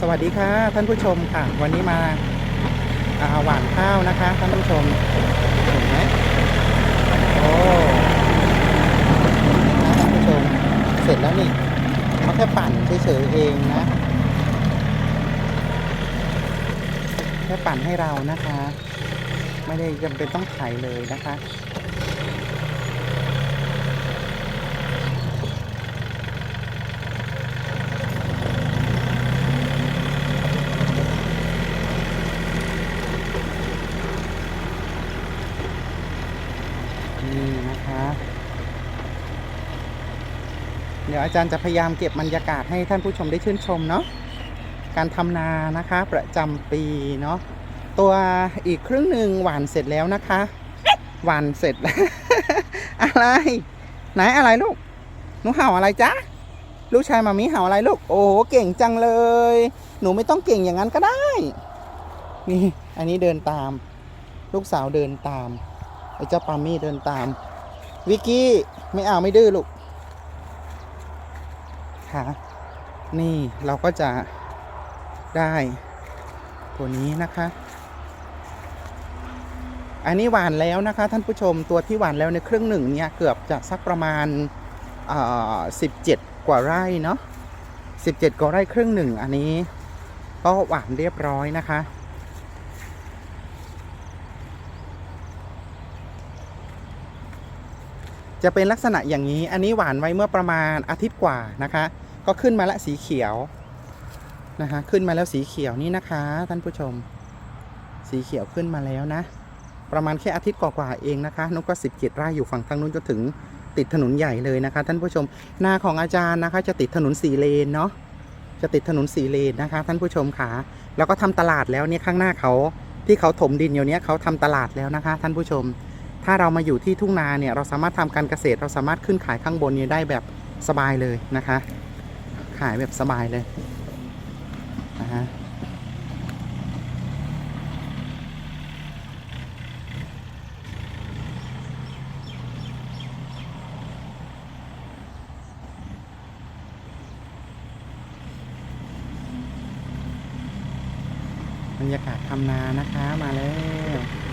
สวัสดีค่ะท่านผู้ชมค่ะ วันนี้มาอาหว่านข้าวนะคะ ท่านผู้ชมเห็นไหมโอ้ท่านผู้ชมเสร็จแล้วนี่เขาแค่ปั่นเฉยๆเองนะแค่ปั่นให้เรานะคะ ไม่ได้จำเป็นต้องไถเลยนะคะ นี่นะคะ เดี๋ยวอาจารย์จะพยายามเก็บบรรยากาศให้ท่านผู้ชมได้ชื่นชมเนาะการทำนานะคะประจำปีเนาะตัวอีกครึ่งหนึ่งหวานเสร็จแล้วนะคะ หวานเสร็จแล้วอะไร ไหนอะไรลูกหนูเห่าอะไรจ๊ะลูกชายมามีเห่าอะไรลูกโอ้โหเก่งจังเลย หนูไม่ต้องเก่งอย่างนั้นก็ได้นี่อันนี้เดินตาม ลูกสาวเดินตาม ไอ้เจ้าปามี่เดินตาม วิกกี้ไม่เอาไม่ดื้อลูกค่ะ นี่เราก็จะได้ตัวนี้นะคะ อันนี้หวานแล้วนะคะ ท่านผู้ชมตัวที่หวานแล้วในเครื่องหนึ่งเนี่ยเกือบจะสักประมาณสิบเจ็ดกว่าไร่เนาะสิบเจ็ดกว่าไร่ครึ่งหนึ่งอันนี้ก็หวานเรียบร้อยนะคะ จะเป็นลักษณะอย่างนี้ อันนี้หวานไว้เมื่อประมาณอาทิตย์กว่านะคะ ก็ขึ้นมาละสีเขียวนะคะขึ้นมาแล้วสีเขียวนี่นะคะ ท่านผู้ชม สีเขียวขึ้นมาแล้วนะ ประมาณแค่อาทิตย์กว่าๆเองนะคะนุกก็สิบเจ็ดไร่อยู่ฝั่งทางนู้นจนถึงติดถนนใหญ่เลยนะคะ ท่านผู้ชมนาของอาจารย์นะคะ จะติดถนนสี่เลนเนาะจะติดถนนสี่เลนนะคะ ท่านผู้ชมค่ะแล้วก็ทำตลาดแล้วเนี่ยข้างหน้าเขาที่เขาถมดินอยู่เนี้ยเขาทำตลาดแล้วนะคะ ท่านผู้ชม ถ้าเรามาอยู่ที่ทุ่งนาเนี่ยเราสามารถทำการเกษตร เราสามารถขึ้นขายข้างบนนี่ยได้แบบสบายเลยนะคะ ขายแบบสบายเลยนะฮะบรรยากาศทำนานะคะมาแล้ว